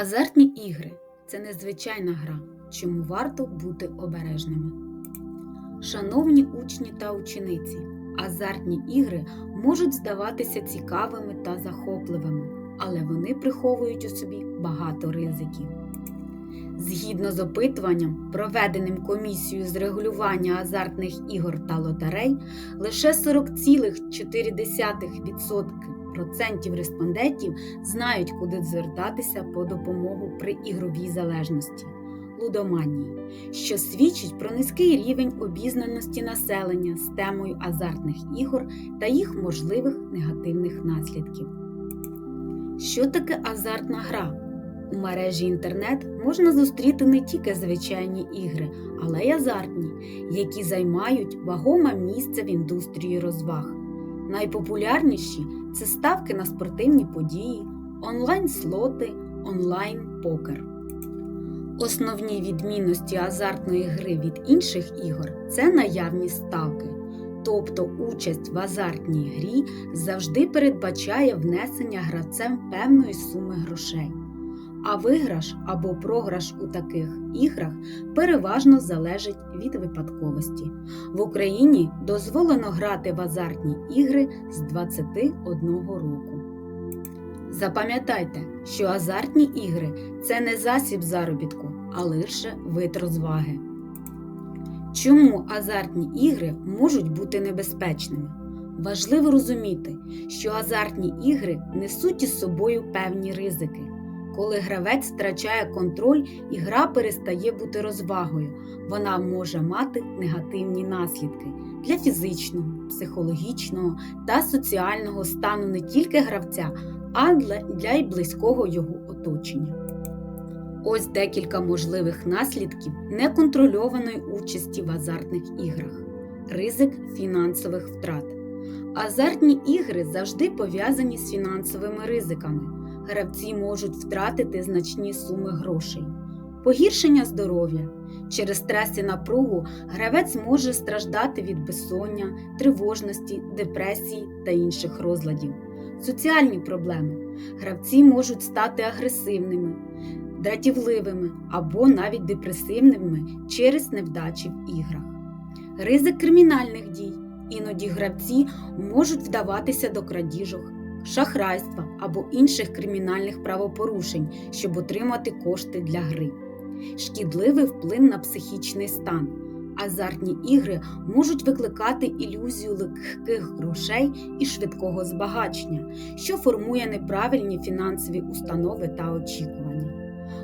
Азартні ігри це незвичайна гра, чому варто бути обережними. Шановні учні та учениці, азартні ігри можуть здаватися цікавими та захопливими, але вони приховують у собі багато ризиків. Згідно з опитуванням, проведеним комісією з регулювання азартних ігор та лотерей, лише 40,4% респондентів знають, куди звертатися по допомогу при ігровій залежності лудоманії, що свідчить про низький рівень обізнаності населення з темою азартних ігор та їх можливих негативних наслідків. Що таке азартна гра? У мережі інтернет можна зустріти не тільки звичайні ігри, але й азартні, які займають вагоме місце в індустрії розваг. Найпопулярніші це ставки на спортивні події, онлайн-слоти, онлайн-покер. Основні відмінності азартної гри від інших ігор це наявні ставки. Тобто участь в азартній грі завжди передбачає внесення гравцем певної суми грошей. А виграш або програш у таких іграх переважно залежить від випадковості. В Україні дозволено грати в азартні ігри з 21 року. Запам'ятайте, що азартні ігри це не засіб заробітку, а лише вид розваги. Чому азартні ігри можуть бути небезпечними? Важливо розуміти, що азартні ігри несуть із собою певні ризики. Коли гравець втрачає контроль і гра перестає бути розвагою, вона може мати негативні наслідки для фізичного, психологічного та соціального стану не тільки гравця, а для й близького його оточення. Ось декілька можливих наслідків неконтрольованої участі в азартних іграх, ризик фінансових втрат. Азартні ігри завжди пов'язані з фінансовими ризиками. Гравці можуть втратити значні суми грошей, погіршення здоров'я. Через стрес і напругу гравець може страждати від безсоння, тривожності, депресії та інших розладів. Соціальні проблеми. Гравці можуть стати агресивними, дратівливими або навіть депресивними через невдачі в іграх. Ризик кримінальних дій. Іноді гравці можуть вдаватися до крадіжок, шахрайства або інших кримінальних правопорушень, щоб отримати кошти для гри. Шкідливий вплив на психічний стан. Азартні ігри можуть викликати ілюзію легких грошей і швидкого збагачення, що формує неправильні фінансові установи та очікування.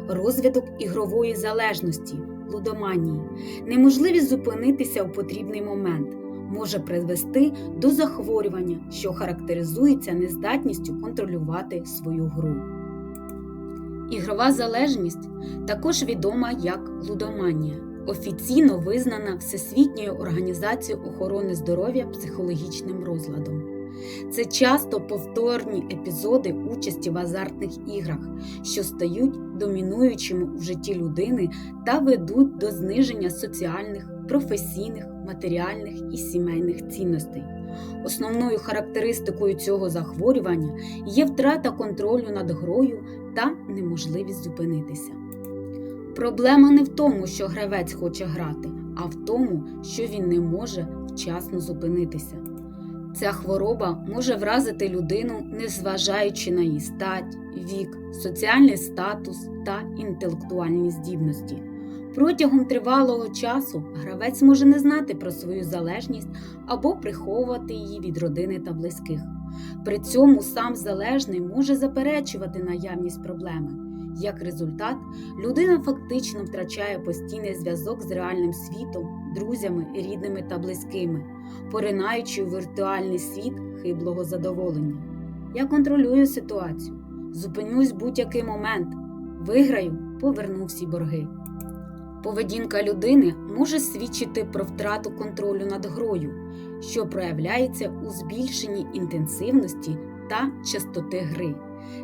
Розвиток ігрової залежності, лудоманії, неможливість зупинитися у потрібний момент може призвести до захворювання, що характеризується нездатністю контролювати свою гру. Ігрова залежність також відома як лудоманія, офіційно визнана Всесвітньою організацією охорони здоров'я психологічним розладом. Це часто повторні епізоди участі в азартних іграх, що стають домінуючими у житті людини та ведуть до зниження соціальних, професійних, матеріальних і сімейних цінностей. Основною характеристикою цього захворювання є втрата контролю над грою та неможливість зупинитися. Проблема не в тому, що гравець хоче грати, а в тому, що він не може вчасно зупинитися. Ця хвороба може вразити людину, незважаючи на її стать, вік, соціальний статус та інтелектуальні здібності. Протягом тривалого часу гравець може не знати про свою залежність або приховувати її від родини та близьких. При цьому сам залежний може заперечувати наявність проблеми. Як результат, людина фактично втрачає постійний зв'язок з реальним світом, друзями, рідними та близькими, поринаючи у віртуальний світ хиблого задоволення. Я контролюю ситуацію, зупинюсь будь-який момент, виграю, поверну всі борги. Поведінка людини може свідчити про втрату контролю над грою, що проявляється у збільшенні інтенсивності та частоти гри,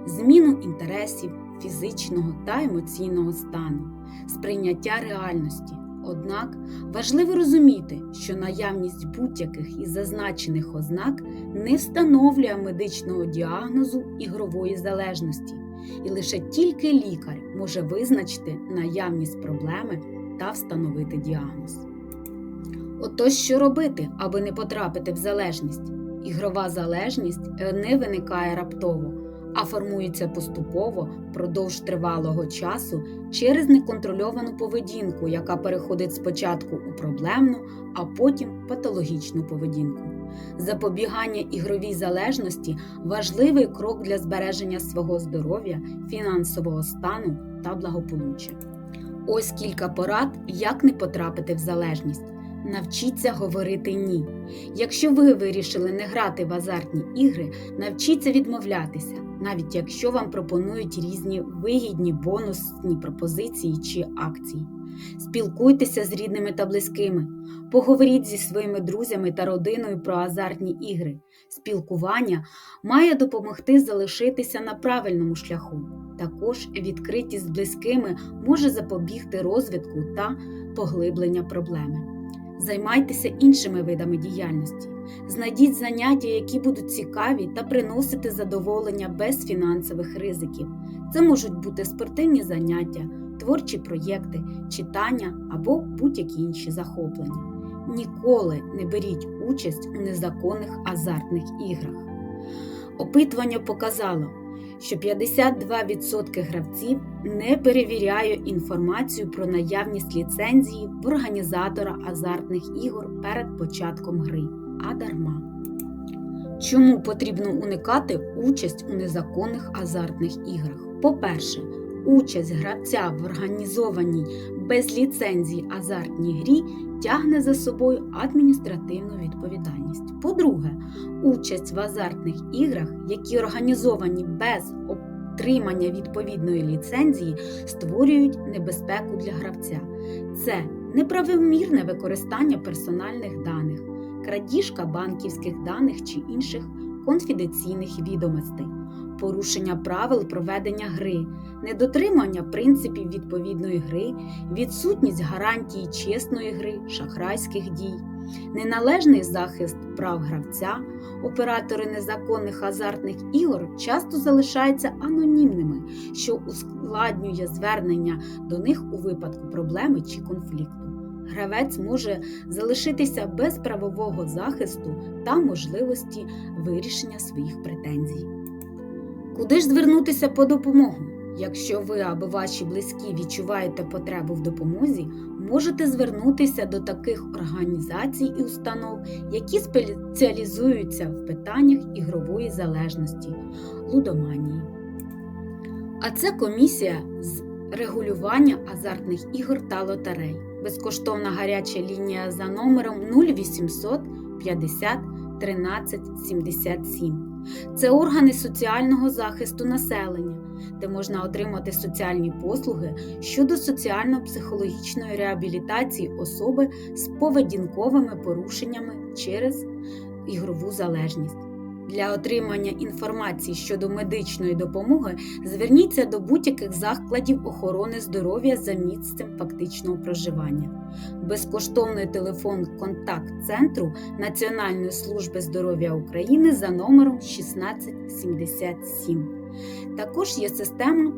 зміну інтересів, фізичного та емоційного стану, сприйняття реальності. Однак важливо розуміти, що наявність будь-яких із зазначених ознак не встановлює медичного діагнозу ігрової залежності. І лише тільки лікар може визначити наявність проблеми та встановити діагноз. Отож, що робити, аби не потрапити в залежність? Ігрова залежність не виникає раптово, а формується поступово впродовж тривалого часу через неконтрольовану поведінку, яка переходить спочатку у проблемну, а потім патологічну поведінку. Запобігання ігровій залежності важливий крок для збереження свого здоров'я, фінансового стану та благополуччя. Ось кілька порад, як не потрапити в залежність. Навчіться говорити ні. Якщо ви вирішили не грати в азартні ігри, навчіться відмовлятися, навіть якщо вам пропонують різні вигідні бонусні пропозиції чи акції. Спілкуйтеся з рідними та близькими, поговоріть зі своїми друзями та родиною про азартні ігри. Спілкування має допомогти залишитися на правильному шляху. Також відкритість з близькими може запобігти розвитку та поглиблення проблеми. Займайтеся іншими видами діяльності. Знайдіть заняття, які будуть цікаві та приносити задоволення без фінансових ризиків. Це можуть бути спортивні заняття, творчі проєкти, читання або будь-які інші захоплення. Ніколи не беріть участь у незаконних азартних іграх. Опитування показало, що 52% гравців не перевіряють інформацію про наявність ліцензії в організатора азартних ігор перед початком гри, а дарма. Чому потрібно уникати участь у незаконних азартних іграх? По-перше, участь гравця в організованій без ліцензії азартній грі тягне за собою адміністративну відповідальність. По-друге, участь в азартних іграх, які організовані без отримання відповідної ліцензії, створюють небезпеку для гравця. Це неправомірне використання персональних даних, крадіжка банківських даних чи інших конфіденційних відомостей. Порушення правил проведення гри, недотримання принципів відповідної гри, відсутність гарантії чесної гри, шахрайських дій, неналежний захист прав гравця, оператори незаконних азартних ігор часто залишаються анонімними, що ускладнює звернення до них у випадку проблеми чи конфлікту. Гравець може залишитися без правового захисту та можливості вирішення своїх претензій. Куди ж звернутися по допомогу? Якщо ви або ваші близькі відчуваєте потребу в допомозі, можете звернутися до таких організацій і установ, які спеціалізуються в питаннях ігрової залежності, лудоманії. А це комісія з регулювання азартних ігор та лотерей. Безкоштовна гаряча лінія за номером 0800 50 13 77. Це органи соціального захисту населення, де можна отримати соціальні послуги щодо соціально-психологічної реабілітації особи з поведінковими порушеннями через ігрову залежність. Для отримання інформації щодо медичної допомоги зверніться до будь-яких закладів охорони здоров'я за місцем фактичного проживання. Безкоштовний телефон контакт-центру Національної служби здоров'я України за номером 1677. Також є система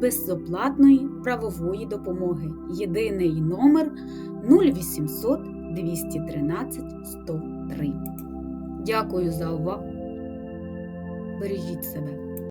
безоплатної правової допомоги. Єдиний номер 0800 213 103. Дякую за увагу! Бережіть себе.